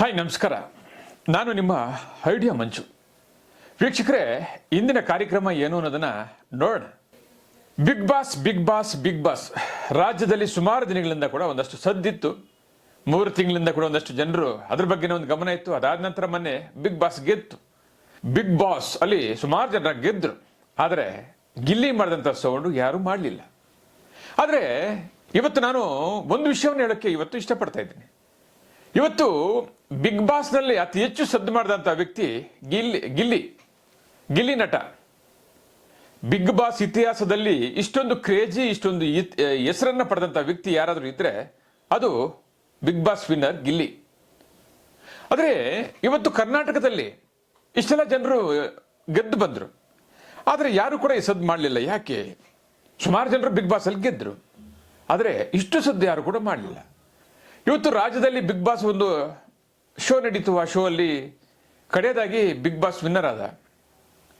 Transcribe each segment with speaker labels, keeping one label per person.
Speaker 1: Hi ನಮಸ್ಕಾರ. ನಾನು ನಿಮ್ಮ ಐಡಿಯಾ ಮಂಜು. ವೀಕ್ಷಕರೇ, ಇಂದಿನ ಕಾರ್ಯಕ್ರಮ ಏನು ಅನ್ನೋದನ್ನ ನೋಡೋಣ. Bigg Boss Bigg Boss Bigg Boss ರಾಜ್ಯದಲ್ಲಿ ಸುಮಾರು ದಿನಗಳಿಂದ ಕೂಡ ಒಂದಷ್ಟು ಸದ್ದಿತ್ತು. ಮೂರು ತಿಂಗಳಿಂದ ಕೂಡ ಒಂದಷ್ಟು ಜನರು ಅದ್ರ ಬಗ್ಗೆ ಒಂದು ಗಮನ ಇತ್ತು. ಅದಾದ ನಂತರ ಮೊನ್ನೆ ಬಿಗ್ ಬಾಸ್ ಗೆದ್ದು ಬಿಗ್ ಬಾಸ್ ಅಲ್ಲಿ ಸುಮಾರು ಜನ ಗೆದ್ರು. ಆದರೆ ಗಿಲ್ಲಿ ಮಾಡಿದಂಥ ಸೌಂಡು ಯಾರೂ ಮಾಡಲಿಲ್ಲ. ಆದರೆ ಇವತ್ತು ನಾನು ಒಂದು ವಿಷಯವನ್ನು ಹೇಳೋಕ್ಕೆ ಇವತ್ತು ಇಷ್ಟಪಡ್ತಾ ಇದ್ದೀನಿ. ಇವತ್ತು ಬಿಗ್ ಬಾಸ್ನಲ್ಲಿ ಅತಿ ಹೆಚ್ಚು ಸದ್ದು ಮಾಡಿದಂಥ ವ್ಯಕ್ತಿ ಗಿಲ್ಲಿ ಗಿಲ್ಲಿ ಗಿಲ್ಲಿ ನಟ. ಬಿಗ್ ಬಾಸ್ ಇತಿಹಾಸದಲ್ಲಿ ಇಷ್ಟೊಂದು ಕ್ರೇಜಿ ಇಷ್ಟೊಂದು ಹೆಸರನ್ನ ಪಡೆದಂಥ ವ್ಯಕ್ತಿ ಯಾರಾದರೂ ಇದ್ರೆ ಅದು ಬಿಗ್ ಬಾಸ್ ವಿನ್ನರ್ ಗಿಲ್ಲಿ. ಆದರೆ ಇವತ್ತು ಕರ್ನಾಟಕದಲ್ಲಿ ಇಷ್ಟೆಲ್ಲ ಜನರು ಗೆದ್ದು ಬಂದರು. ಆದರೆ ಯಾರು ಕೂಡ ಈ ಸದ್ದು ಮಾಡಲಿಲ್ಲ. ಯಾಕೆ? ಸುಮಾರು ಜನರು ಬಿಗ್ ಬಾಸ್ ಅಲ್ಲಿ ಗೆದ್ದರು ಆದರೆ ಇಷ್ಟು ಸದ್ದು ಯಾರು ಕೂಡ ಮಾಡಲಿಲ್ಲ. ಇವತ್ತು ರಾಜ್ಯದಲ್ಲಿ ಬಿಗ್ ಬಾಸ್ ಒಂದು ಶೋ ನಡೀತು. ಆ ಶೋ ಅಲ್ಲಿ ಕಡೆಯದಾಗಿ ಬಿಗ್ ಬಾಸ್ ವಿನ್ನರ್ ಆದ.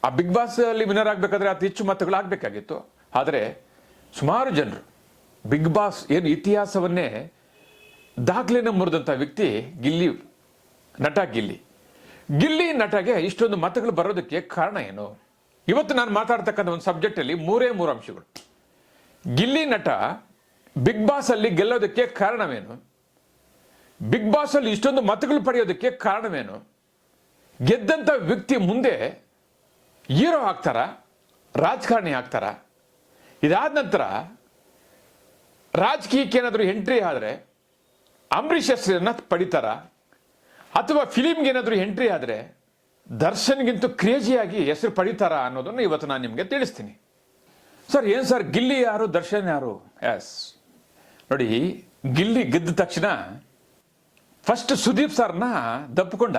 Speaker 1: ಆ ಬಿಗ್ ಬಾಸ್ ಅಲ್ಲಿ ವಿನ್ನರ್ ಆಗಬೇಕಾದ್ರೆ ಅತಿ ಹೆಚ್ಚು ಮತಗಳು ಆಗಬೇಕಾಗಿತ್ತು. ಆದರೆ ಸುಮಾರು ಜನರು ಬಿಗ್ ಬಾಸ್ ಏನು ಇತಿಹಾಸವನ್ನೇ ದಾಖಲೆನ ಮುರಿದಂಥ ವ್ಯಕ್ತಿ ಗಿಲ್ಲಿ, ನಟ ಗಿಲ್ಲಿ. ಗಿಲ್ಲಿ, ನಟಗೆ ಇಷ್ಟೊಂದು ಮತಗಳು ಬರೋದಕ್ಕೆ ಕಾರಣ ಏನು? ಇವತ್ತು ನಾನು ಮಾತಾಡ್ತಕ್ಕಂಥ ಒಂದು ಸಬ್ಜೆಕ್ಟಲ್ಲಿ ಮೂರೇ ಮೂರು ಅಂಶಗಳು. ಗಿಲ್ಲಿ, ನಟ ಬಿಗ್ ಬಾಸ್ ಅಲ್ಲಿ ಗೆಲ್ಲೋದಕ್ಕೆ ಕಾರಣವೇನು? ಬಿಗ್ ಬಾಸ್ ಅಲ್ಲಿ ಇಷ್ಟೊಂದು ಮತಗಳು ಪಡೆಯೋದಕ್ಕೆ ಕಾರಣವೇನು? ಗೆದ್ದಂಥ ವ್ಯಕ್ತಿ ಮುಂದೆ ಹೀರೋ ಆಗ್ತಾರ? ರಾಜಕಾರಣಿ ಆಗ್ತಾರ? ಇದಾದ ನಂತರ ರಾಜಕೀಯಕ್ಕೆ ಏನಾದರೂ ಎಂಟ್ರಿ ಆದರೆ ಅಂಬರೀಷ್ ಹೆಸರನ್ನ ಪಡಿತಾರ? ಅಥವಾ ಫಿಲಿಮ್ಗೆ ಏನಾದರೂ ಎಂಟ್ರಿ ಆದರೆ ದರ್ಶನ್ಗಿಂತೂ ಕ್ರೇಜಿಯಾಗಿ ಹೆಸರು ಪಡಿತಾರ ಅನ್ನೋದನ್ನು ಇವತ್ತು ನಾನು ನಿಮಗೆ ತಿಳಿಸ್ತೀನಿ. ಸರ್ ಏನು ಸರ್ ಗಿಲ್ಲಿ ಯಾರು? ದರ್ಶನ್ ಯಾರು? ಎಸ್ ನೋಡಿ, ಗಿಲ್ಲಿ ಗೆದ್ದ ತಕ್ಷಣ ಫಸ್ಟ್ ಸುದೀಪ್ ಸರ್ನ ದಪ್ಪಿಕೊಂಡ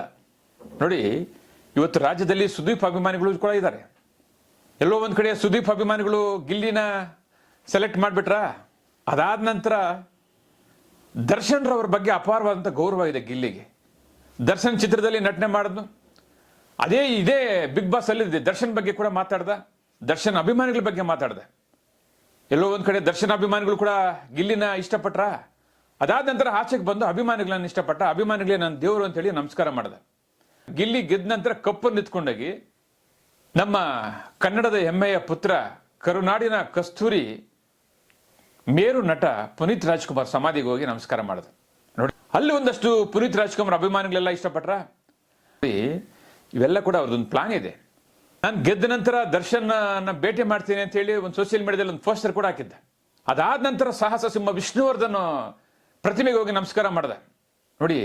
Speaker 1: ನೋಡಿ, ಇವತ್ತು ರಾಜ್ಯದಲ್ಲಿ ಸುದೀಪ್ ಅಭಿಮಾನಿಗಳು ಕೂಡ ಇದ್ದಾರೆ. ಎಲ್ಲೋ ಒಂದು ಕಡೆ ಸುದೀಪ್ ಅಭಿಮಾನಿಗಳು ಗಿಲ್ಲಿನ ಸೆಲೆಕ್ಟ್ ಮಾಡಿಬಿಟ್ರ? ಅದಾದ ನಂತರ ದರ್ಶನ್ ರವರ ಬಗ್ಗೆ ಅಪಾರವಾದಂಥ ಗೌರವ ಇದೆ ಗಿಲ್ಲಿಗೆ. ದರ್ಶನ್ ಚಿತ್ರದಲ್ಲಿ ನಟನೆ ಮಾಡಿದ್ನು. ಅದೇ ಇದೇ ಬಿಗ್ ಬಾಸ್ ಅಲ್ಲಿ ದರ್ಶನ್ ಬಗ್ಗೆ ಕೂಡ ಮಾತಾಡ್ದ. ದರ್ಶನ್ ಅಭಿಮಾನಿಗಳ ಬಗ್ಗೆ ಮಾತಾಡ್ದೆ. ಎಲ್ಲೋ ಒಂದು ಕಡೆ ದರ್ಶನ್ ಅಭಿಮಾನಿಗಳು ಕೂಡ ಗಿಲ್ಲಿನ ಇಷ್ಟಪಟ್ರ? ಅದಾದ ನಂತರ ಆಚೆಗೆ ಬಂದು ಅಭಿಮಾನಿಗಳನ್ನ ಇಷ್ಟಪಟ್ಟ, ಅಭಿಮಾನಿಗಳೇ ನನ್ನ ದೇವರು ಅಂತ ಹೇಳಿ ನಮಸ್ಕಾರ ಮಾಡ್ದೆ. ಗಿಲ್ಲಿ ಗೆದ್ದ ನಂತರ ಕಪ್ಪನ್ನು ನಿಂತ್ಕೊಂಡೋಗಿ, ನಮ್ಮ ಕನ್ನಡದ ಹೆಮ್ಮೆಯ ಪುತ್ರ, ಕರುನಾಡಿನ ಕಸ್ತೂರಿ ಮೇರು ನಟ ಪುನೀತ್ ರಾಜ್ಕುಮಾರ್ ಸಮಾಧಿಗೆ ಹೋಗಿ ನಮಸ್ಕಾರ ಮಾಡಿದ. ನೋಡಿ, ಅಲ್ಲಿ ಒಂದಷ್ಟು ಪುನೀತ್ ರಾಜ್ಕುಮಾರ್ ಅಭಿಮಾನಿಗಳೆಲ್ಲ ಇಷ್ಟಪಟ್ರ? ಇವೆಲ್ಲ ಕೂಡ ಅವ್ರದ್ದೊಂದು ಪ್ಲಾನ್ ಇದೆ. ನಾನು ಗೆದ್ದ ನಂತರ ದರ್ಶನ್ ಭೇಟಿ ಮಾಡ್ತೀನಿ ಅಂತ ಹೇಳಿ ಒಂದು ಸೋಷಿಯಲ್ ಮೀಡಿಯಾದಲ್ಲಿ ಒಂದು ಪೋಸ್ಟರ್ ಕೂಡ ಹಾಕಿದ್ದ. ಅದಾದ ನಂತರ ಸಾಹಸ ಸಿಂಹ ವಿಷ್ಣುವರ್ಧನ್ ಪ್ರತಿಮೆಗೆ ಹೋಗಿ ನಮಸ್ಕಾರ ಮಾಡಿದೆ. ನೋಡಿ,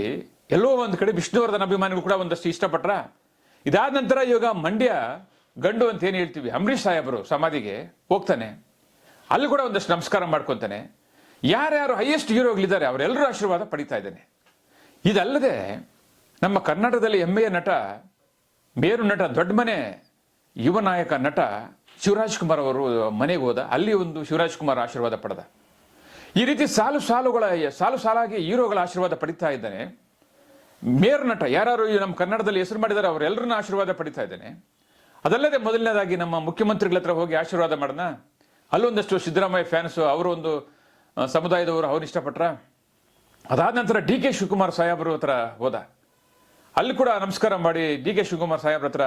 Speaker 1: ಎಲ್ಲೋ ಒಂದು ಕಡೆ ವಿಷ್ಣುವರ್ಧನ್ ಅಭಿಮಾನಿಗಳು ಕೂಡ ಒಂದಷ್ಟು ಇಷ್ಟಪಟ್ರ. ಇದಾದ ನಂತರ ಇವಾಗ ಮಂಡ್ಯ ಗಂಡು ಅಂತ ಏನು ಹೇಳ್ತೀವಿ? ಅಂಬರೀಷ್ ಸಾಹೇಬರು ಸಮಾಧಿಗೆ ಹೋಗ್ತಾನೆ. ಅಲ್ಲಿ ಕೂಡ ಒಂದಷ್ಟು ನಮಸ್ಕಾರ ಮಾಡ್ಕೊತಾನೆ. ಯಾರ್ಯಾರು ಹೈಯೆಸ್ಟ್ ಹೀರೋಗಳಿದ್ದಾರೆ ಅವರೆಲ್ಲರೂ ಆಶೀರ್ವಾದ ಪಡಿತಾ ಇದ್ದಾನೆ. ಇದಲ್ಲದೆ ನಮ್ಮ ಕರ್ನಾಟಕದಲ್ಲಿ ಹೆಮ್ಮೆಯ ನಟ, ಮೇರು ನಟ, ದೊಡ್ಡ ಮನೆ ಯುವ ನಾಯಕ ನಟ ಶಿವರಾಜ್ ಕುಮಾರ್ ಅವರು ಮನೆಗೆ ಹೋದ. ಅಲ್ಲಿ ಒಂದು ಶಿವರಾಜ್ ಕುಮಾರ್ ಆಶೀರ್ವಾದ ಪಡೆದ. ಈ ರೀತಿ ಸಾಲು ಸಾಲುಗಳ ಸಾಲು ಸಾಲಾಗಿ ಹೀರೋಗಳ ಆಶೀರ್ವಾದ ಪಡಿತಾ ಇದ್ದಾನೆ. ಮೇರ್ ನಟ ಯಾರು ನಮ್ಮ ಕನ್ನಡದಲ್ಲಿ ಹೆಸರು ಮಾಡಿದ್ದಾರೆ ಅವರೆಲ್ಲರನ್ನ ಆಶೀರ್ವಾದ ಪಡಿತಾ ಇದ್ದಾನೆ. ಅದಲ್ಲದೆ ಮೊದಲನೇದಾಗಿ ನಮ್ಮ ಮುಖ್ಯಮಂತ್ರಿಗಳ ಹತ್ರ ಹೋಗಿ ಆಶೀರ್ವಾದ ಮಾಡೋಣ. ಅಲ್ಲೊಂದಷ್ಟು ಸಿದ್ದರಾಮಯ್ಯ ಫ್ಯಾನ್ಸು ಅವರು ಒಂದು ಆ, ಸಮುದಾಯದವರು ಅವ್ರು ಇಷ್ಟಪಟ್ರ? ಅದಾದ ನಂತರ ಡಿ ಕೆ ಶಿವಕುಮಾರ್ ಸಾಹೇಬ್ರ ಹತ್ರ ಹೋದ. ಅಲ್ಲಿ ಕೂಡ ನಮಸ್ಕಾರ ಮಾಡಿ ಡಿ ಕೆ ಶಿವಕುಮಾರ್ ಸಾಹೇಬ್ರ ಹತ್ರ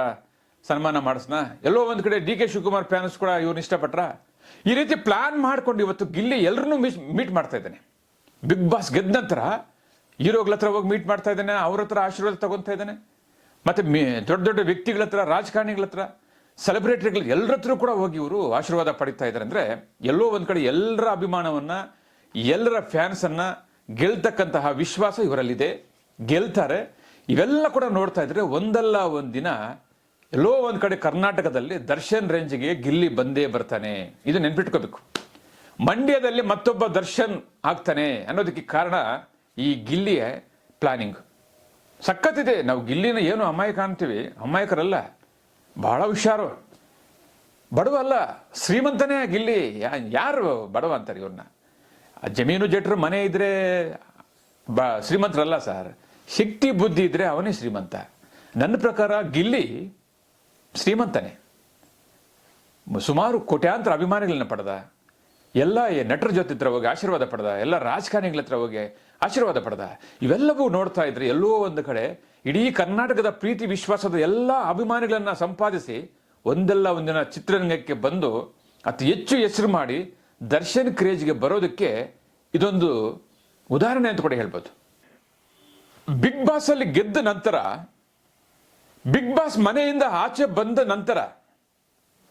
Speaker 1: ಸನ್ಮಾನ ಮಾಡಿಸ್ನ? ಎಲ್ಲೋ ಒಂದು ಕಡೆ ಡಿ ಕೆ ಶಿವಕುಮಾರ್ ಫ್ಯಾನ್ಸ್ ಕೂಡ ಇವ್ರನ್ನ ಇಷ್ಟಪಟ್ರ? ಈ ರೀತಿ ಪ್ಲಾನ್ ಮಾಡ್ಕೊಂಡು ಇವತ್ತು ಗಿಲ್ಲಿ ಎಲ್ಲರನ್ನೂ ಮೀಟ್ ಮಾಡ್ತಾ ಇದ್ದಾನೆ. ಬಿಗ್ ಬಾಸ್ ಗೆದ್ದ ನಂತರ ಹೀರೋಗಳ ಹತ್ರ ಹೋಗಿ ಮೀಟ್ ಮಾಡ್ತಾ ಇದ್ದಾನೆ, ಅವ್ರ ಹತ್ರ ಆಶೀರ್ವಾದ ತಗೊತಾ ಇದ್ದಾನೆ. ಮತ್ತೆ ದೊಡ್ಡ ದೊಡ್ಡ ವ್ಯಕ್ತಿಗಳ ಹತ್ರ, ರಾಜಕಾರಣಿಗಳ ಹತ್ರ ಸೆಲೆಬ್ರಿಟಿಗಳು ಎಲ್ಲರ ಹತ್ರ ಕೂಡ ಹೋಗಿ ಇವರು ಆಶೀರ್ವಾದ ಪಡಿತಾ ಇದ್ದಾರೆ. ಅಂದ್ರೆ ಎಲ್ಲೋ ಒಂದ್ ಕಡೆ ಎಲ್ಲರ ಅಭಿಮಾನವನ್ನ ಎಲ್ಲರ ಫ್ಯಾನ್ಸ್ ಅನ್ನ ಗೆಲ್ತಕ್ಕಂತಹ ವಿಶ್ವಾಸ ಇವರಲ್ಲಿದೆ. ಗೆಲ್ತಾರೆ. ಇವೆಲ್ಲ ಕೂಡ ನೋಡ್ತಾ ಇದ್ರೆ ಒಂದಲ್ಲ ಒಂದಿನ ದಿನ ಎಲ್ಲೋ ಒಂದು ಕಡೆ ಕರ್ನಾಟಕದಲ್ಲಿ ದರ್ಶನ್ ರೇಂಜ್ಗೆ ಗಿಲ್ಲಿ ಬಂದೇ ಬರ್ತಾನೆ. ಇದು ನೆನ್ಪಿಟ್ಕೋಬೇಕು. ಮಂಡ್ಯದಲ್ಲಿ ಮತ್ತೊಬ್ಬ ದರ್ಶನ್ ಆಗ್ತಾನೆ ಅನ್ನೋದಕ್ಕೆ ಕಾರಣ ಈ ಗಿಲ್ಲಿಯ ಪ್ಲಾನಿಂಗ್. ಸಖತ್ತಿದೆ. ನಾವು ಗಿಲ್ಲಿನ ಏನು ಅಮಾಯಕ ಅಂತೀವಿ? ಅಮಾಯಕರಲ್ಲ. ಬಹಳ ಹುಷಾರು. ಬಡವ ಅಲ್ಲ. ಶ್ರೀಮಂತನೇ ಗಿಲ್ಲಿ. ಯಾರು ಬಡವ ಅಂತಾರೆ ಇವ್ರನ್ನ? ಜಮೀನು ಜಟ್ರು ಮನೆ ಇದ್ರೆ ಬ, ಶ್ರೀಮಂತರಲ್ಲ ಸರ್. ಶಕ್ತಿ ಬುದ್ಧಿ ಇದ್ರೆ ಅವನೇ ಶ್ರೀಮಂತ. ನನ್ನ ಪ್ರಕಾರ ಗಿಲ್ಲಿ ಶ್ರೀಮಂತನೇ. ಸುಮಾರು ಕೋಟ್ಯಾಂತರ ಅಭಿಮಾನಿಗಳನ್ನ ಪಡೆದ. ಎಲ್ಲ ನಟರ ಜೊತೆ ಹತ್ರ ಹೋಗಿ ಆಶೀರ್ವಾದ ಪಡೆದ. ಎಲ್ಲ ರಾಜಕಾರಣಿಗಳ ಹತ್ರ ಹೋಗಿ ಆಶೀರ್ವಾದ ಪಡೆದ. ಇವೆಲ್ಲವೂ ನೋಡ್ತಾ ಇದ್ರೆ ಎಲ್ಲೋ ಒಂದು ಕಡೆ ಇಡೀ ಕರ್ನಾಟಕದ ಪ್ರೀತಿ, ವಿಶ್ವಾಸದ ಎಲ್ಲ ಅಭಿಮಾನಿಗಳನ್ನು ಸಂಪಾದಿಸಿ ಒಂದಲ್ಲ ಒಂದಿನ ಚಿತ್ರರಂಗಕ್ಕೆ ಬಂದು ಅತಿ ಹೆಚ್ಚು ಹೆಸರು ಮಾಡಿ ದರ್ಶನ್ ಕ್ರೇಜ್ಗೆ ಬರೋದಕ್ಕೆ ಇದೊಂದು ಉದಾಹರಣೆ ಅಂತ ಕೂಡ ಹೇಳ್ಬೋದು. ಬಿಗ್ ಬಾಸ್ ಅಲ್ಲಿ ಗೆದ್ದ ನಂತರ ಬಿಗ್ ಬಾಸ್ ಮನೆಯಿಂದ ಆಚೆ ಬಂದ ನಂತರ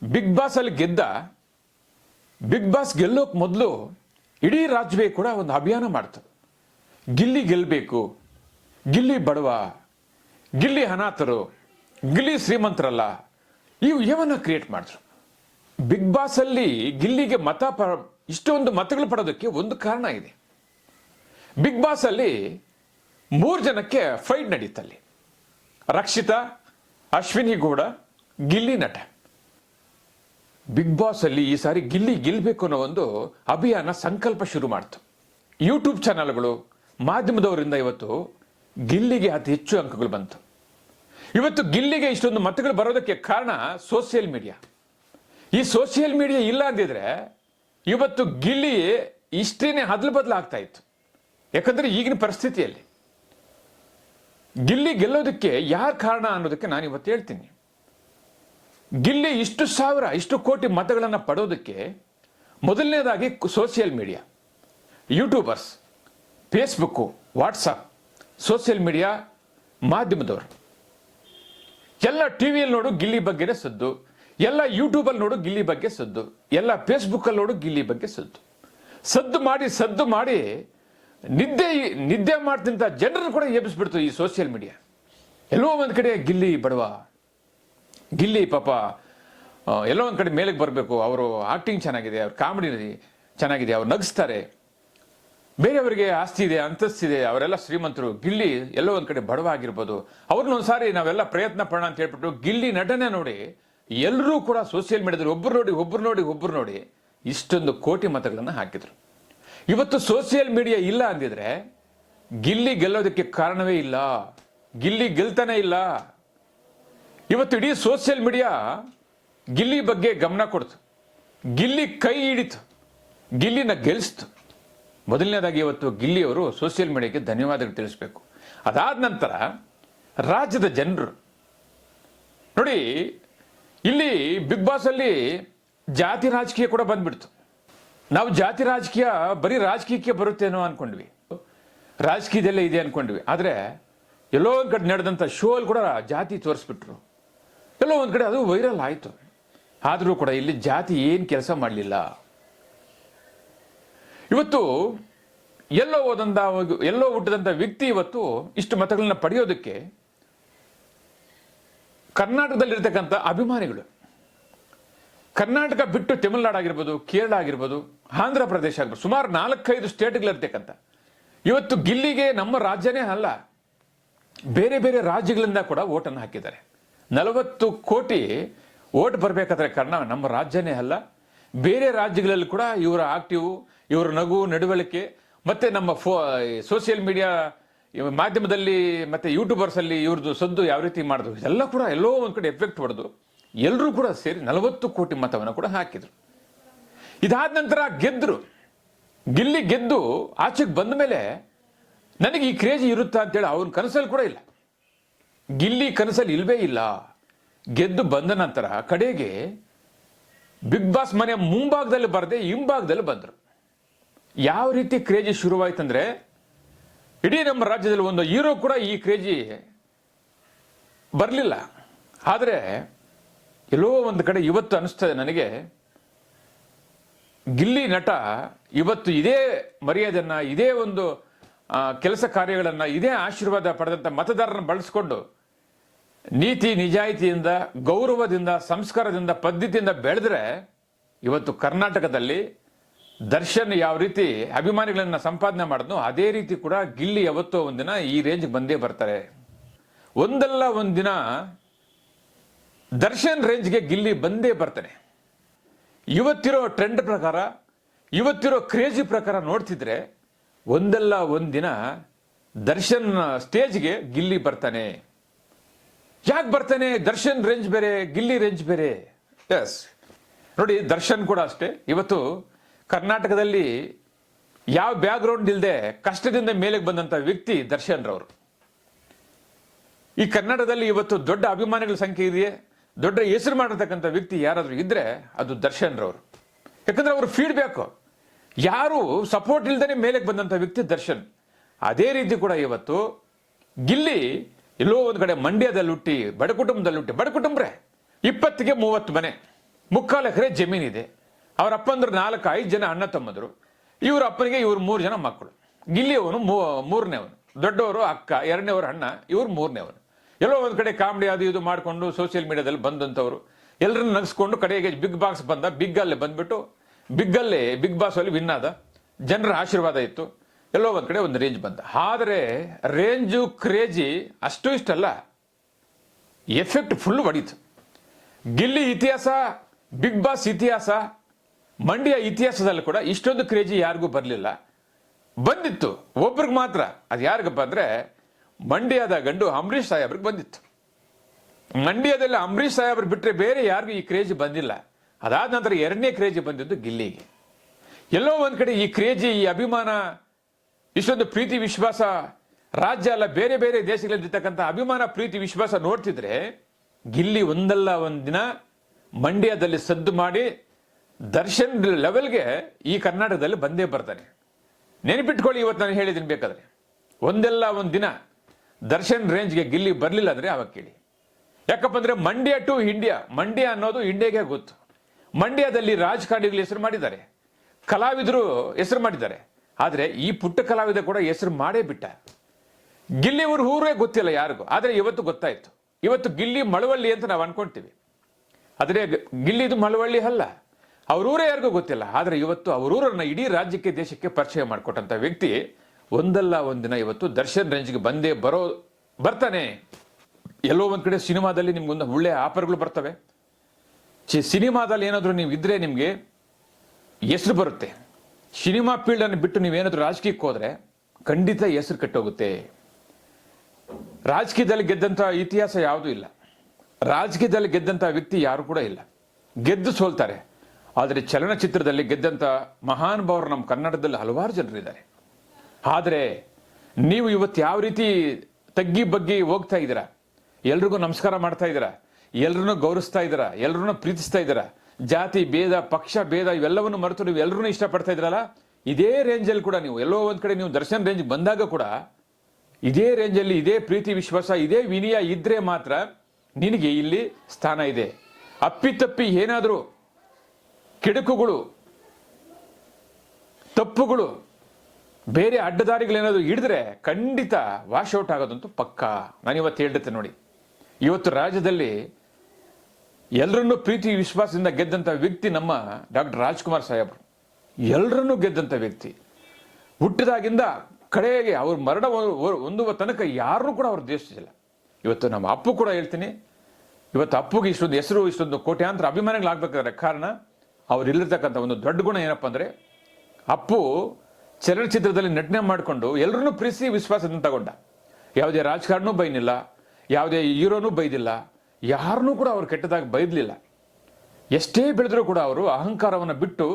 Speaker 1: ಬಿಗ್ ಬಾಸ್ ಅಲ್ಲಿ ಗೆದ್ದ ಬಿಗ್ ಬಾಸ್ ಗೆಲ್ಲೋಕ್ ಮೊದಲು ಇಡೀ ರಾಜ್ಯವೇ ಕೂಡ ಒಂದು ಅಭಿಯಾನ ಮಾಡ್ತದೆ ಗಿಲ್ಲಿ ಗೆಲ್ಲಬೇಕು ಗಿಲ್ಲಿ ಬಡವ, ಗಿಲ್ಲಿ ಅನಾಥರು, ಗಿಲ್ಲಿ ಶ್ರೀಮಂತರಲ್ಲ, ಇವು ಏನನ್ನ ಕ್ರಿಯೇಟ್ ಮಾಡಿದ್ರು? ಬಿಗ್ ಬಾಸ್ ಅಲ್ಲಿ ಗಿಲ್ಲಿಗೆ ಮತ ಇಷ್ಟೊಂದು ಮತಗಳು ಪಡೋದಕ್ಕೆ ಒಂದು ಕಾರಣ ಇದೆ. ಬಿಗ್ ಬಾಸ್ ಅಲ್ಲಿ ಮೂರು ಜನಕ್ಕೆ ಫೈಟ್ ನಡೀತಲ್ಲಿ. ರಕ್ಷಿತಾ ಅಶ್ವಿನಿ ಗೌಡ ಗಿಲ್ಲಿ ನಟ. ಬಿಗ್ ಬಾಸ್ ಅಲ್ಲಿ ಈ ಸಾರಿ ಗಿಲ್ಲಿ ಗಿಲ್ಬೇಕು ಅನ್ನೋ ಒಂದು ಅಭಿಯಾನ ಸಂಕಲ್ಪ ಶುರು ಮಾಡ್ತು. ಯೂಟ್ಯೂಬ್ ಚಾನಲ್ಗಳು, ಮಾಧ್ಯಮದವರಿಂದ ಇವತ್ತು ಗಿಲ್ಲಿಗೆ ಅತಿ ಹೆಚ್ಚು ಅಂಕಗಳು ಬಂತು. ಇವತ್ತು ಗಿಲ್ಲಿಗೆ ಇಷ್ಟೊಂದು ಮತಗಳು ಬರೋದಕ್ಕೆ ಕಾರಣ ಸೋಷಿಯಲ್ ಮೀಡಿಯಾ ಈ ಸೋಷಿಯಲ್ ಮೀಡಿಯಾ ಇಲ್ಲ ಅಂದಿದ್ರೆ ಇವತ್ತು ಗಿಲ್ಲಿ ಇಷ್ಟೇನೆ ಹದಲು ಬದಲಾಗ್ತಾ ಇತ್ತು. ಯಾಕಂದ್ರೆ ಈಗಿನ ಪರಿಸ್ಥಿತಿಯಲ್ಲಿ ಗಿಲ್ಲಿ ಗೆಲ್ಲೋದಕ್ಕೆ ಯಾರು ಕಾರಣ ಅನ್ನೋದಕ್ಕೆ ನಾನು ಇವತ್ತು ಹೇಳ್ತೀನಿ. ಗಿಲ್ಲಿ ಇಷ್ಟು ಸಾವಿರ, ಇಷ್ಟು ಕೋಟಿ ಮತಗಳನ್ನು ಪಡೋದಕ್ಕೆ ಮೊದಲನೇದಾಗಿ social media, YouTubers, Facebook, WhatsApp, social media ಮಾಧ್ಯಮದವರು. ಎಲ್ಲ ಟಿವಿಯಲ್ಲಿ ನೋಡು ಗಿಲ್ಲಿ ಬಗ್ಗೆನೇ ಸದ್ದು, ಎಲ್ಲ ಯೂಟ್ಯೂಬಲ್ಲಿ ನೋಡು ಗಿಲ್ಲಿ ಬಗ್ಗೆ ಸದ್ದು, ಎಲ್ಲ ಫೇಸ್ಬುಕ್ಕಲ್ಲಿ ನೋಡು ಗಿಲ್ಲಿ ಬಗ್ಗೆ ಸದ್ದು. ಸದ್ದು ಮಾಡಿ ಸದ್ದು ಮಾಡಿ ನಿದ್ದೆ ನಿದ್ದೆ ಮಾಡ್ತಿಂತ ಜನರನ್ನು ಕೂಡ ಎಬ್ಬಿಸ್ಬಿಡ್ತು ಈ ಸೋಷಿಯಲ್ ಮೀಡಿಯಾ ಎಲ್ಲೋ ಒಂದು ಕಡೆ ಗಿಲ್ಲಿ ಬಡವ, ಗಿಲ್ಲಿ ಪಾಪ ಎಲ್ಲೋ ಒಂದು ಕಡೆ ಮೇಲಕ್ಕೆ ಬರಬೇಕು, ಅವರು ಆಕ್ಟಿಂಗ್ ಚೆನ್ನಾಗಿದೆ, ಅವ್ರ ಕಾಮಿಡಿ ಚೆನ್ನಾಗಿದೆ, ಅವ್ರು ನಗಿಸ್ತಾರೆ. ಬೇರೆಯವರಿಗೆ ಆಸ್ತಿ ಇದೆ ಅಂತಸ್ತಿದೆ ಅವರೆಲ್ಲ ಶ್ರೀಮಂತರು, ಗಿಲ್ಲಿ ಎಲ್ಲೋ ಒಂದು ಕಡೆ ಬಡವ ಆಗಿರ್ಬೋದು. ಅವ್ರನ್ನ ಒಂದ್ಸಾರಿ ನಾವೆಲ್ಲ ಪ್ರಯತ್ನ ಪಡೋಣ ಅಂತ ಹೇಳ್ಬಿಟ್ಟು ಗಿಲ್ಲಿ ನಟನೆ ನೋಡಿ ಎಲ್ಲರೂ ಕೂಡ ಸೋಷಿಯಲ್ ಮೀಡಿಯಾದಲ್ಲಿ ಒಬ್ಬರು ನೋಡಿ ಒಬ್ಬರು ನೋಡಿ ಒಬ್ಬರು ನೋಡಿ ಇಷ್ಟೊಂದು ಕೋಟಿ ಮತಗಳನ್ನು ಹಾಕಿದ್ರು. ಇವತ್ತು ಸೋಷಿಯಲ್ ಮೀಡಿಯಾ ಇಲ್ಲ ಅಂದಿದ್ರೆ ಗಿಲ್ಲಿ ಗೆಲ್ಲೋದಕ್ಕೆ ಕಾರಣವೇ ಇಲ್ಲ. ಗಿಲ್ಲಿ ಗೆಲ್ತಾನೆ ಇಲ್ಲ. ಇವತ್ತು ಇಡೀ ಸೋಷಿಯಲ್ ಮೀಡಿಯಾ ಗಿಲ್ಲಿ ಬಗ್ಗೆ ಗಮನ ಕೊಡ್ತು. ಗಿಲ್ಲಿ ಕೈ ಹಿಡಿತು. ಗಿಲ್ಲಿನ ಗೆಲ್ಲಿಸ್ತು ಮೊದಲನೇದಾಗಿ ಇವತ್ತು ಗಿಲ್ಲಿಯವರು ಸೋಷಿಯಲ್ ಮೀಡಿಯಾಗೆ ಧನ್ಯವಾದಗಳು ತಿಳಿಸ್ಬೇಕು. ಅದಾದ ನಂತರ ರಾಜ್ಯದ ಜನರು, ನೋಡಿ, ಇಲ್ಲಿ ಬಿಗ್ ಬಾಸ್ ಅಲ್ಲಿ ಜಾತಿ ರಾಜಕೀಯ ಕೂಡ ಬಂದ್ಬಿಡ್ತು. ನಾವು ಜಾತಿ ರಾಜಕೀಯ, ಬರೀ ರಾಜಕೀಯಕ್ಕೆ ಬರುತ್ತೇನೋ ಅನ್ಕೊಂಡ್ವಿ. ರಾಜಕೀಯದಲ್ಲೇ ಇದೆ ಅನ್ಕೊಂಡ್ವಿ. ಆದರೆ ಎಲ್ಲೋ ಒಂದು ಕಡೆ ನಡೆದಂಥ ಶೋ ಅಲ್ಲಿ ಕೂಡ ಜಾತಿ ತೋರಿಸ್ಬಿಟ್ರು. ಎಲ್ಲೋ ಒಂದು ಕಡೆ ಅದು ವೈರಲ್ ಆಯಿತು. ಆದರೂ ಕೂಡ ಇಲ್ಲಿ ಜಾತಿ ಏನು ಕೆಲಸ ಮಾಡಲಿಲ್ಲ. ಇವತ್ತು ಎಲ್ಲೋ ಹೋದಂಥ ಎಲ್ಲೋ ಹುಟ್ಟಿದಂಥ ವ್ಯಕ್ತಿ ಇವತ್ತು ಇಷ್ಟು ಮತಗಳನ್ನ ಪಡೆಯೋದಕ್ಕೆ ಕರ್ನಾಟಕದಲ್ಲಿರ್ತಕ್ಕಂಥ ಅಭಿಮಾನಿಗಳು. ಕರ್ನಾಟಕ ಬಿಟ್ಟು ತಮಿಳುನಾಡು ಆಗಿರ್ಬೋದು, ಕೇರಳ ಆಗಿರ್ಬೋದು ಆಂಧ್ರ ಪ್ರದೇಶ ಆಗ್ಬೋದು ಸುಮಾರು ನಾಲ್ಕೈದು ಸ್ಟೇಟ್ಗಳಿರ್ತಕ್ಕಂಥ ಇವತ್ತು ಗಿಲ್ಲಿಗೆ ನಮ್ಮ ರಾಜ್ಯನೇ ಅಲ್ಲ, ಬೇರೆ ಬೇರೆ ರಾಜ್ಯಗಳಿಂದ ಕೂಡ ಓಟನ್ನು ಹಾಕಿದ್ದಾರೆ. ನಲವತ್ತು ಕೋಟಿ ಓಟ್ ಬರಬೇಕಾದ್ರೆ ಕಾರಣ ನಮ್ಮ ರಾಜ್ಯನೇ ಅಲ್ಲ, ಬೇರೆ ರಾಜ್ಯಗಳಲ್ಲಿ ಕೂಡ ಇವರ ಆಕ್ಟಿವ್, ಇವರ ನಗು, ನಡವಳಿಕೆ, ಮತ್ತೆ ನಮ್ಮ ಫೋ ಸೋಷಿಯಲ್ ಮೀಡಿಯಾ ಮಾಧ್ಯಮದಲ್ಲಿ, ಮತ್ತೆ ಯೂಟ್ಯೂಬರ್ಸ್ ಅಲ್ಲಿ ಇವ್ರದ್ದು ಸದ್ದು ಯಾವ ರೀತಿ ಮಾಡಿದ್ರು, ಇದೆಲ್ಲ ಕೂಡ ಎಲ್ಲೋ ಒಂದು ಕಡೆ ಎಫೆಕ್ಟ್ ಹೊಡೆದು ಎಲ್ಲರೂ ಕೂಡ ಸೇರಿ ನಲವತ್ತು ಕೋಟಿ ಮತವನ್ನು ಕೂಡ ಹಾಕಿದ್ರು. ಇದಾದ ನಂತರ ಗೆದ್ದರು ಗಿಲ್ಲಿ ಗೆದ್ದು ಆಚೆಗೆ ಬಂದ ಮೇಲೆ ನನಗೆ ಈ ಕ್ರೇಜಿ ಇರುತ್ತಾ ಅಂತೇಳಿ ಅವನ ಕನಸಲ್ಲಿ ಕೂಡ ಇಲ್ಲ. ಗಿಲ್ಲಿ ಕನಸಲ್ಲಿ ಇಲ್ವೇ ಇಲ್ಲ. ಗೆದ್ದು ಬಂದ ನಂತರ ಕಡೆಗೆ ಬಿಗ್ ಬಾಸ್ ಮನೆ ಮುಂಭಾಗದಲ್ಲಿ ಬರದೆ ಹಿಂಭಾಗದಲ್ಲಿ ಬಂದರು. ಯಾವ ರೀತಿ ಕ್ರೇಜಿ ಶುರುವಾಯ್ತಂದ್ರೆ ಇಡೀ ನಮ್ಮ ರಾಜ್ಯದಲ್ಲಿ ಒಂದು ಹೀರೋ ಕೂಡ ಈ ಕ್ರೇಜಿ ಬರಲಿಲ್ಲ. ಆದರೆ ಎಲ್ಲೋ ಒಂದು ಕಡೆ ಇವತ್ತು ಅನಿಸ್ತದೆ ನನಗೆ. ಗಿಲ್ಲಿ ನಟ ಇವತ್ತು ಇದೇ ಮರ್ಯಾದೆಯನ್ನ, ಇದೇ ಒಂದು ಕೆಲಸ ಕಾರ್ಯಗಳನ್ನ, ಇದೇ ಆಶೀರ್ವಾದ ಪಡೆದಂತ ಮತದಾರರನ್ನ ಬಳಸಿಕೊಂಡು ನೀತಿ ನಿಜಾಯಿತಿಯಿಂದ, ಗೌರವದಿಂದ, ಸಂಸ್ಕಾರದಿಂದ, ಪದ್ಧತಿಯಿಂದ ಬೆಳೆದ್ರೆ ಇವತ್ತು ಕರ್ನಾಟಕದಲ್ಲಿ ದರ್ಶನ್ ಯಾವ ರೀತಿ ಅಭಿಮಾನಿಗಳನ್ನು ಸಂಪಾದನೆ ಮಾಡಿದ್ನೋ, ಅದೇ ರೀತಿ ಕೂಡ ಗಿಲ್ಲಿ ಯಾವತ್ತೋ ಒಂದಿನ ಈ ರೇಂಜ್ ಬಂದೇ ಬರ್ತಾರೆ. ಒಂದಲ್ಲ ಒಂದಿನ ದರ್ಶನ್ ರೇಂಜ್ಗೆ ಗಿಲ್ಲಿ ಬಂದೇ ಬರ್ತಾನೆ. ಇವತ್ತಿರೋ ಟ್ರೆಂಡ್ ಪ್ರಕಾರ, ಇವತ್ತಿರೋ ಕ್ರೇಜಿ ಪ್ರಕಾರ ನೋಡ್ತಿದ್ರೆ, ಒಂದಲ್ಲ ಒಂದಿನ ದರ್ಶನ್ ಸ್ಟೇಜ್ಗೆ ಗಿಲ್ಲಿ ಬರ್ತಾನೆ. ಯಾಕೆ ಬರ್ತಾನೆ? ದರ್ಶನ್ ರೇಂಜ್ ಬೇರೆ, ಗಿಲ್ಲಿ ರೇಂಜ್ ಬೇರೆ. ಎಸ್ ನೋಡಿ, ದರ್ಶನ್ ಕೂಡ ಅಷ್ಟೇ. ಇವತ್ತು ಕರ್ನಾಟಕದಲ್ಲಿ ಯಾವ ಬ್ಯಾಕ್ಗ್ರೌಂಡ್ ಇಲ್ಲದೆ ಕಷ್ಟದಿಂದ ಮೇಲೆ ಬಂದಂಥ ವ್ಯಕ್ತಿ ದರ್ಶನ್ ರವರು ಈ ಕನ್ನಡದಲ್ಲಿ ಇವತ್ತು ದೊಡ್ಡ ಅಭಿಮಾನಿಗಳ ಸಂಖ್ಯೆ ಇದೆಯೇ? ದೊಡ್ಡ ಹೆಸರು ಮಾಡಿರ್ತಕ್ಕಂಥ ವ್ಯಕ್ತಿ ಯಾರಾದರೂ ಇದ್ದರೆ ಅದು ದರ್ಶನ್ ರವರು ಯಾಕಂದ್ರೆ ಅವರು ಫೀಡ್ಬ್ಯಾಕು ಯಾರು ಸಪೋರ್ಟ್ ಇಲ್ದೇ ಮೇಲೆ ಬಂದಂಥ ವ್ಯಕ್ತಿ ದರ್ಶನ್. ಅದೇ ರೀತಿ ಕೂಡ ಇವತ್ತು ಗಿಲ್ಲಿ ಎಲ್ಲೋ ಒಂದು ಕಡೆ ಮಂಡ್ಯದಲ್ಲಿ ಹುಟ್ಟಿ, ಬಡ ಕುಟುಂಬದಲ್ಲಿ ಹುಟ್ಟಿ, ಬಡ ಕುಟುಂಬ್ರೆ. ಇಪ್ಪತ್ತಿಗೆ ಮೂವತ್ತು ಮನೆ. ಮುಕ್ಕಾಲು ಎಕರೆ ಜಮೀನಿದೆ ಅವ್ರ ಅಪ್ಪಂದ್ರು ನಾಲ್ಕು, ಐದು ಜನ ಅಣ್ಣ ತಮ್ಮಂದರು. ಇವ್ರ ಅಪ್ಪನಿಗೆ ಇವರು ಮೂರು ಜನ ಮಕ್ಕಳು. ಗಿಲ್ಲಿಯವನು ಮೂರನೇವನು ದೊಡ್ಡವರು ಅಕ್ಕ ಎರಡನೇವರು ಅಣ್ಣ, ಇವ್ರು ಮೂರನೇವನು ಎಲ್ಲೋ ಒಂದು ಕಡೆ ಕಾಮಿಡಿ ಅದು ಇದು ಮಾಡಿಕೊಂಡು ಸೋಷಿಯಲ್ ಮೀಡಿಯಾದಲ್ಲಿ ಬಂದಂಥವ್ರು. ಎಲ್ಲರನ್ನ ನಗಿಸ್ಕೊಂಡು ಕಡೆಗೆ ಬಿಗ್ ಬಾಕ್ಸ್ ಬಂದ ಬಿಗ್ ಅಲ್ಲೇ ಬಂದ್ಬಿಟ್ಟು ಬಿಗ್ ಅಲ್ಲೇ ಬಿಗ್ ಬಾಸ್ ಅಲ್ಲಿ ವಿನ್ ಆದ, ಜನರ ಆಶೀರ್ವಾದ ಇತ್ತು. ಎಲ್ಲೋ ಒಂದು ಕಡೆ ಒಂದು ರೇಂಜ್ ಬಂದ. ಆದರೆ ರೇಂಜು ಕ್ರೇಜಿ ಅಷ್ಟು ಇಷ್ಟಲ್ಲ. ಎಫೆಕ್ಟ್ ಫುಲ್ ಹೊಡೀತು. ಗಿಲ್ಲಿ ಇತಿಹಾಸ ಬಿಗ್ ಬಾಸ್ ಇತಿಹಾಸ, ಮಂಡ್ಯ ಇತಿಹಾಸದಲ್ಲಿ ಕೂಡ ಇಷ್ಟೊಂದು ಕ್ರೇಜಿ ಯಾರಿಗೂ ಬರಲಿಲ್ಲ. ಬಂದಿತ್ತು. ಒಬ್ರಿಗೆ ಮಾತ್ರ. ಅದು ಯಾರಿಗಪ್ಪ ಅಂದ್ರೆ ಮಂಡ್ಯದ ಗಂಡು ಅಂಬರೀಷ್ ಸಾಹೇಬ್ರಿಗೆ ಬಂದಿತ್ತು. ಮಂಡ್ಯದಲ್ಲಿ ಅಂಬರೀಷ್ ಸಾಹೇಬ್ರು ಬಿಟ್ಟರೆ ಬೇರೆ ಯಾರಿಗೂ ಈ ಕ್ರೇಜ್ ಬಂದಿಲ್ಲ. ಅದಾದ ನಂತರ ಎರಡನೇ ಕ್ರೇಜ್ ಬಂದಿದ್ದು ಗಿಲ್ಲಿಗೆ. ಎಲ್ಲೋ ಒಂದು ಕಡೆ ಈ ಕ್ರೇಜಿ ಈ ಅಭಿಮಾನ, ಇಷ್ಟೊಂದು ಪ್ರೀತಿ, ವಿಶ್ವಾಸ, ರಾಜ್ಯ ಅಲ್ಲ, ಬೇರೆ ಬೇರೆ ದೇಶಗಳಲ್ಲಿರ್ತಕ್ಕಂಥ ಅಭಿಮಾನ, ಪ್ರೀತಿ, ವಿಶ್ವಾಸ ನೋಡ್ತಿದ್ರೆ ಗಿಲ್ಲಿ ಒಂದಲ್ಲ ಒಂದು ದಿನ ಮಂಡ್ಯದಲ್ಲಿ ಸದ್ದು ಮಾಡಿ ದರ್ಶನ್ ಲೆವೆಲ್ಗೆ ಈ ಕರ್ನಾಟಕದಲ್ಲಿ ಬಂದೇ ಬರ್ತಾನೆ ನೆನಪಿಟ್ಕೊಳ್ಳಿ, ಇವತ್ತು ನಾನು ಹೇಳಿದ್ದೀನಿ ಬೇಕಾದ್ರೆ. ಒಂದಲ್ಲ ಒಂದು ದಿನ ದರ್ಶನ್ ರೇಂಜ್ಗೆ ಗಿಲ್ಲಿ ಬರಲಿಲ್ಲ ಅಂದರೆ ಅವಾಗ ಕೇಳಿ? ಯಾಕಪ್ಪ ಅಂದರೆ ಮಂಡ್ಯ ಟು ಇಂಡಿಯಾ, ಮಂಡ್ಯ ಅನ್ನೋದು ಇಂಡಿಯಾಗೆ ಗೊತ್ತು. ಮಂಡ್ಯದಲ್ಲಿ ರಾಜಕಾರಣಿಗಳು ಹೆಸರು ಮಾಡಿದ್ದಾರೆ. ಕಲಾವಿದರು ಹೆಸರು ಮಾಡಿದ್ದಾರೆ. ಆದರೆ ಈ ಪುಟ್ಟ ಕಲಾವಿದ ಕೂಡ ಹೆಸರು ಮಾಡೇ ಬಿಟ್ಟ. ಗಿಲ್ಲಿ ಊರು ಗೊತ್ತಿಲ್ಲ ಯಾರಿಗೂ. ಆದರೆ ಇವತ್ತು ಗೊತ್ತಾಯಿತು. ಇವತ್ತು ಗಿಲ್ಲಿ ಮಳವಳ್ಳಿ ಅಂತ ನಾವು ಅನ್ಕೊಂತೀವಿ. ಆದರೆ ಗಿಲ್ಲಿದು ಮಳವಳ್ಳಿ ಅಲ್ಲ. ಅವರೂರೇ ಯಾರಿಗೂ ಗೊತ್ತಿಲ್ಲ. ಆದರೆ ಇವತ್ತು ಅವರೂರನ್ನು ಇಡೀ ರಾಜ್ಯಕ್ಕೆ, ದೇಶಕ್ಕೆ ಪರಿಚಯ ಮಾಡಿಕೊಟ್ಟಂಥ ವ್ಯಕ್ತಿ ಒಂದಲ್ಲ ಒಂದಿನ ಇವತ್ತು ದರ್ಶನ್ ರೇಂಜ್ಗೆ ಬಂದೇ ಬರೋ, ಬರ್ತಾನೆ. ಎಲ್ಲೋ ಒಂದು ಕಡೆ ಸಿನಿಮಾದಲ್ಲಿ ನಿಮ್ಗೊಂದು ಒಳ್ಳೆ ಆಫರ್ಗಳು ಬರ್ತವೆ. ಸಿನಿಮಾದಲ್ಲಿ ಏನಾದರೂ ನೀವು ಇದ್ರೆ ನಿಮಗೆ ಹೆಸರು ಬರುತ್ತೆ. ಸಿನಿಮಾ ಫೀಲ್ಡನ್ನು ಬಿಟ್ಟು ನೀವೇನಾದರೂ ರಾಜಕೀಯಕ್ಕೆ ಹೋದರೆ ಖಂಡಿತ ಹೆಸರು ಕಟ್ಟೋಗುತ್ತೆ. ರಾಜಕೀಯದಲ್ಲಿ ಗೆದ್ದಂಥ ಇತಿಹಾಸ ಯಾವುದೂ ಇಲ್ಲ. ರಾಜಕೀಯದಲ್ಲಿ ಗೆದ್ದಂಥ ವ್ಯಕ್ತಿ ಯಾರು ಕೂಡ ಇಲ್ಲ. ಗೆದ್ದು ಸೋಲ್ತಾರೆ. ಆದರೆ ಚಲನಚಿತ್ರದಲ್ಲಿ ಗೆದ್ದಂಥ ಮಹಾನುಭಾವರು ನಮ್ಮ ಕನ್ನಡದಲ್ಲಿ ಹಲವಾರು ಜನರಿದ್ದಾರೆ. ಆದರೆ ನೀವು ಇವತ್ತು ಯಾವ ರೀತಿ ತಗ್ಗಿ ಬಗ್ಗಿ ಹೋಗ್ತಾ ಇದ್ದೀರಾ? ಎಲ್ರಿಗೂ ನಮಸ್ಕಾರ ಮಾಡ್ತಾ ಇದ್ದೀರಾ? ಎಲ್ರನ್ನೂ ಗೌರವಿಸ್ತಾ ಇದ್ದೀರಾ? ಎಲ್ರನ್ನೂ ಪ್ರೀತಿಸ್ತಾ ಇದ್ದೀರಾ? ಜಾತಿ, ಭೇದ, ಪಕ್ಷ, ಭೇದ ಇವೆಲ್ಲವನ್ನು ಮರೆತು ನೀವು ಎಲ್ಲರೂ ಇಷ್ಟಪಡ್ತಾ ಇದ್ರಲ್ಲ ಇದೇ ರೇಂಜಲ್ಲಿ ಕೂಡ ನೀವು, ಎಲ್ಲೋ ಒಂದು ಕಡೆ ನೀವು ದರ್ಶನ್ ರೇಂಜ್ ಬಂದಾಗ ಕೂಡ ಇದೇ ರೇಂಜಲ್ಲಿ ಇದೇ ಪ್ರೀತಿ, ವಿಶ್ವಾಸ, ಇದೇ ವಿನಯ ಇದ್ರೆ ಮಾತ್ರ ನಿನಗೆ ಇಲ್ಲಿ ಸ್ಥಾನ ಇದೆ. ಅಪ್ಪಿತಪ್ಪಿ ಏನಾದರೂ ಕೆಡುಕುಗಳು, ತಪ್ಪುಗಳು ಬೇರೆ ಅಡ್ಡದಾರಿಗಳೇನಾದರೂ ಹಿಡಿದ್ರೆ ಖಂಡಿತ ವಾಶ್ ಔಟ್ ಆಗೋದಂತೂ ಪಕ್ಕ. ನಾನು ಇವತ್ತು ಹೇಳ್ತೆ ನೋಡಿ. ಇವತ್ತು ರಾಜ್ಯದಲ್ಲಿ ಎಲ್ಲರನ್ನೂ ಪ್ರೀತಿ ವಿಶ್ವಾಸದಿಂದ ಗೆದ್ದಂಥ ವ್ಯಕ್ತಿ ನಮ್ಮ ಡಾಕ್ಟರ್ ರಾಜ್ಕುಮಾರ್ ಸಾಹೇಬರು ಎಲ್ಲರನ್ನೂ ಗೆದ್ದಂಥ ವ್ಯಕ್ತಿ. ಹುಟ್ಟಿದಾಗಿಂದ ಕಡೆಗೆ ಅವ್ರ ಮರಣ ಹೊಂದುವ ತನಕ ಯಾರನ್ನೂ ಕೂಡ ಅವ್ರು ದೇಶಿಸಿಲ್ಲ ಇವತ್ತು ನಮ್ಮ ಅಪ್ಪು ಕೂಡ ಹೇಳ್ತೀನಿ. ಇವತ್ತು ಅಪ್ಪುಗೆ ಇಷ್ಟೊಂದು ಹೆಸರು, ಇಷ್ಟೊಂದು ಕೋಟ್ಯಾಂತರ ಅಭಿಮಾನಿಗಳಾಗಬೇಕಾದ್ರೆ ಕಾರಣ ಅವ್ರು ಇಲ್ಲಿರ್ತಕ್ಕಂಥ ಒಂದು ದೊಡ್ಡ ಗುಣ ಏನಪ್ಪ ಅಂದರೆ ಅಪ್ಪು ಚಲನಚಿತ್ರದಲ್ಲಿ ನಟನೆ ಮಾಡಿಕೊಂಡು ಎಲ್ಲರನ್ನೂ ಪ್ರೀತಿ ವಿಶ್ವಾಸದಿಂದ ತಗೊಂಡ. ಯಾವುದೇ ರಾಜಕಾರಣನೂ ಬೈನಿಲ್ಲ ಯಾವುದೇ ಹೀರೋನೂ ಬೈದಿಲ್ಲ, ಯಾರನ್ನೂ ಕೂಡ ಅವರು ಕೆಟ್ಟದಾಗಿ ಬೈದಲಿಲ್ಲ. ಎಷ್ಟೇ ಬೆಳೆದರೂ ಕೂಡ ಅವರು ಅಹಂಕಾರವನ್ನು ಬಿಟ್ಟು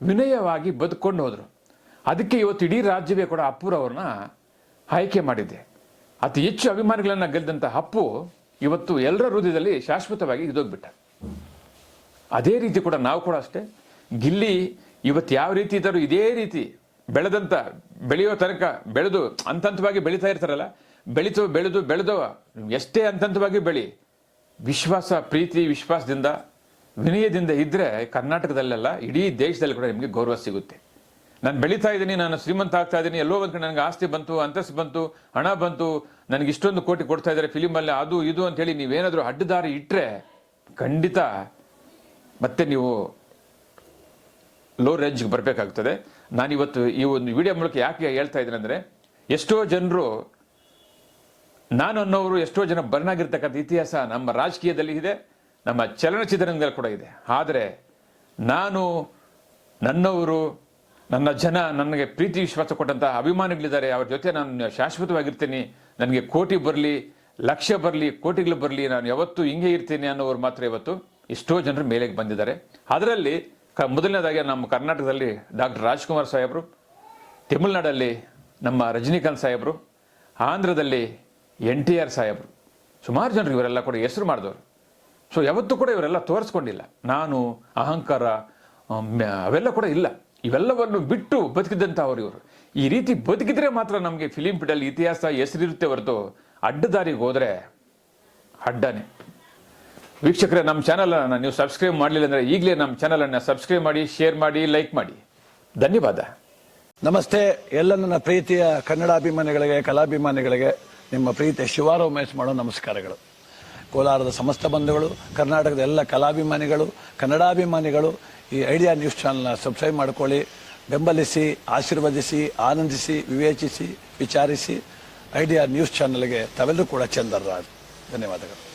Speaker 1: ವಿನಯವಾಗಿ ಬದುಕೊಂಡು ಹೋದರು. ಅದಕ್ಕೆ ಇವತ್ತು ಇಡೀ ರಾಜ್ಯವೇ ಕೂಡ ಅಪ್ಪುರವ್ರನ್ನ ಆಯ್ಕೆ ಮಾಡಿದೆ. ಅತಿ ಹೆಚ್ಚು ಅಭಿಮಾನಿಗಳನ್ನು ಗೆದ್ದಂಥ ಅಪ್ಪು ಇವತ್ತು ಎಲ್ಲರ ಹೃದಯದಲ್ಲಿ ಶಾಶ್ವತವಾಗಿ ಇದೋಗ್ಬಿಟ್ಟ ಅದೇ ರೀತಿ ಕೂಡ ನಾವು ಕೂಡ ಅಷ್ಟೇ. ಗಿಲ್ಲಿ ಇವತ್ತು ಯಾವ ರೀತಿ ಇದ್ದಾರೋ ಇದೇ ರೀತಿ ಬೆಳೆದಂತ, ಬೆಳೆಯೋ ತನಕ, ಬೆಳೆದು ಹಂತವಾಗಿ ಬೆಳೀತಾ ಇರ್ತಾರಲ್ಲ, ಬೆಳೀತು, ಬೆಳೆದು, ಬೆಳೆದವ, ಎಷ್ಟೇ ಹಂತವಾಗಿ ಬೆಳಿ, ವಿಶ್ವಾಸ, ಪ್ರೀತಿ, ವಿಶ್ವಾಸದಿಂದ, ವಿನಯದಿಂದ ಇದ್ರೆ ಕರ್ನಾಟಕದಲ್ಲೆಲ್ಲ, ಇಡೀ ದೇಶದಲ್ಲಿ ಕೂಡ ನಿಮಗೆ ಗೌರವ ಸಿಗುತ್ತೆ. ನಾನು ಬೆಳೀತಾ ಇದ್ದೀನಿ, ನಾನು ಶ್ರೀಮಂತ ಆಗ್ತಾ ಇದ್ದೀನಿ, ಎಲ್ಲೋ ಒಂದು ನನಗೆ ಆಸ್ತಿ ಬಂತು, ಅಂತಸ್ತು ಬಂತು, ಹಣ ಬಂತು, ನನಗೆ ಇಷ್ಟೊಂದು ಕೋಟಿ ಕೊಡ್ತಾ ಇದ್ದಾರೆ ಫಿಲಿಮಲ್ಲಿ, ಅದು, ಇದು ಅಂತ ಹೇಳಿ ನೀವೇನಾದರೂ ಅಡ್ಡದಾರಿ ಇಟ್ಟರೆ ಖಂಡಿತ ಮತ್ತೆ ನೀವು ಲೋ ರೇಂಜ್ಗೆ ಬರಬೇಕಾಗ್ತದೆ. ನಾನಿವತ್ತು ಈ ಒಂದು ವಿಡಿಯೋ ಮೂಲಕ ಯಾಕೆ ಹೇಳ್ತಾ ಇದ್ದೀನಿ ಅಂದರೆ, ಎಷ್ಟೋ ಜನರು, ನಾನು ಅನ್ನೋರು ಎಷ್ಟೋ ಜನ ಬರ್ನಾಗಿರ್ತಕ್ಕಂಥ ಇತಿಹಾಸ ನಮ್ಮ ರಾಜಕೀಯದಲ್ಲಿ ಇದೆ, ನಮ್ಮ ಚಲನಚಿತ್ರರಂಗದಲ್ಲಿ ಕೂಡ ಇದೆ. ಆದರೆ, ನಾನು ನನ್ನವರು, ನನ್ನ ಜನ ನನಗೆ ಪ್ರೀತಿ ವಿಶ್ವಾಸ ಕೊಟ್ಟಂತಹ ಅಭಿಮಾನಿಗಳಿದ್ದಾರೆ. ಅವ್ರ ಜೊತೆ ನಾನು ಶಾಶ್ವತವಾಗಿರ್ತೀನಿ. ನನಗೆ ಕೋಟಿ ಬರಲಿ, ಲಕ್ಷ ಬರಲಿ, ಕೋಟಿಗಳು ಬರಲಿ, ನಾನು ಯಾವತ್ತೂ ಹಿಂಗೆ ಇರ್ತೀನಿ ಅನ್ನೋರು ಮಾತ್ರ ಇವತ್ತು ಎಷ್ಟೋ ಜನರು ಮೇಲೆಗೆ ಬಂದಿದ್ದಾರೆ. ಅದರಲ್ಲಿ ಕ, ಮೊದಲನೇದಾಗಿ ನಮ್ಮ ಕರ್ನಾಟಕದಲ್ಲಿ ಡಾಕ್ಟರ್ ರಾಜ್ಕುಮಾರ್ ಸಾಹೇಬರು, ತಮಿಳುನಾಡಲ್ಲಿ ನಮ್ಮ ರಜನಿಕಾಂತ್ ಸಾಹೇಬರು, ಆಂಧ್ರದಲ್ಲಿ ಎನ್ ಟಿ ಆರ್ ಸಾಹೇಬರು. ಸುಮಾರು ಜನರು ಇವರೆಲ್ಲ ಕೂಡ ಹೆಸರು ಮಾಡಿದವರು. ಸೊ ಯಾವತ್ತೂ ಕೂಡ ಇವರೆಲ್ಲ ತೋರಿಸ್ಕೊಂಡಿಲ್ಲ. ನಾನು, ಅಹಂಕಾರ ಅವೆಲ್ಲ ಕೂಡ ಇಲ್ಲ. ಇವೆಲ್ಲವನ್ನು ಬಿಟ್ಟು ಬದುಕಿದಂಥವ್ರು ಇವರು. ಈ ರೀತಿ ಬದುಕಿದ್ರೆ ಮಾತ್ರ ನಮಗೆ ಫಿಲಿಂ ಫೀಡಲ್ಲಿ ಇತಿಹಾಸ ಹೆಸರಿರುತ್ತೆ ಹೊರತು ಅಡ್ಡದಾರಿಗೆ ಹೋದರೆ ಅಡ್ಡನೇ. ವೀಕ್ಷಕರೇ, ನಮ್ಮ ಚಾನಲನ್ನು ನೀವು ಸಬ್ಸ್ಕ್ರೈಬ್ ಮಾಡಲಿಲ್ಲ ಅಂದರೆ ಈಗಲೇ ನಮ್ಮ ಚಾನಲನ್ನು ಸಬ್ಸ್ಕ್ರೈಬ್ ಮಾಡಿ ಶೇರ್ ಮಾಡಿ ಲೈಕ್ ಮಾಡಿ. ಧನ್ಯವಾದ.
Speaker 2: ನಮಸ್ತೆ, ಎಲ್ಲ ನನ್ನ ಪ್ರೀತಿಯ ಕನ್ನಡಾಭಿಮಾನಿಗಳಿಗೆ, ಕಲಾಭಿಮಾನಿಗಳಿಗೆ, ನಿಮ್ಮ ಪ್ರೀತಿಯ ಶಿವಾರ ಉಮೇಶ್ ಮಾಡೋ ನಮಸ್ಕಾರಗಳು. ಕೋಲಾರದ ಸಮಸ್ತ ಬಂಧುಗಳು, ಕರ್ನಾಟಕದ ಎಲ್ಲ ಕಲಾಭಿಮಾನಿಗಳು, ಕನ್ನಡಾಭಿಮಾನಿಗಳು, ಈ ಐಡಿಯಾ ನ್ಯೂಸ್ ಚಾನಲ್ನ ಸಬ್ಸ್ಕ್ರೈಬ್ ಮಾಡ್ಕೊಳ್ಳಿ. ಬೆಂಬಲಿಸಿ, ಆಶೀರ್ವದಿಸಿ, ಆನಂದಿಸಿ, ವಿವೇಚಿಸಿ, ವಿಚಾರಿಸಿ, ಐಡಿಯಾ ನ್ಯೂಸ್ ಚಾನಲ್ಗೆ ತಾವೆಲ್ಲರೂ ಕೂಡ ಚಂದರ್ರಾಜ್ ಧನ್ಯವಾದಗಳು.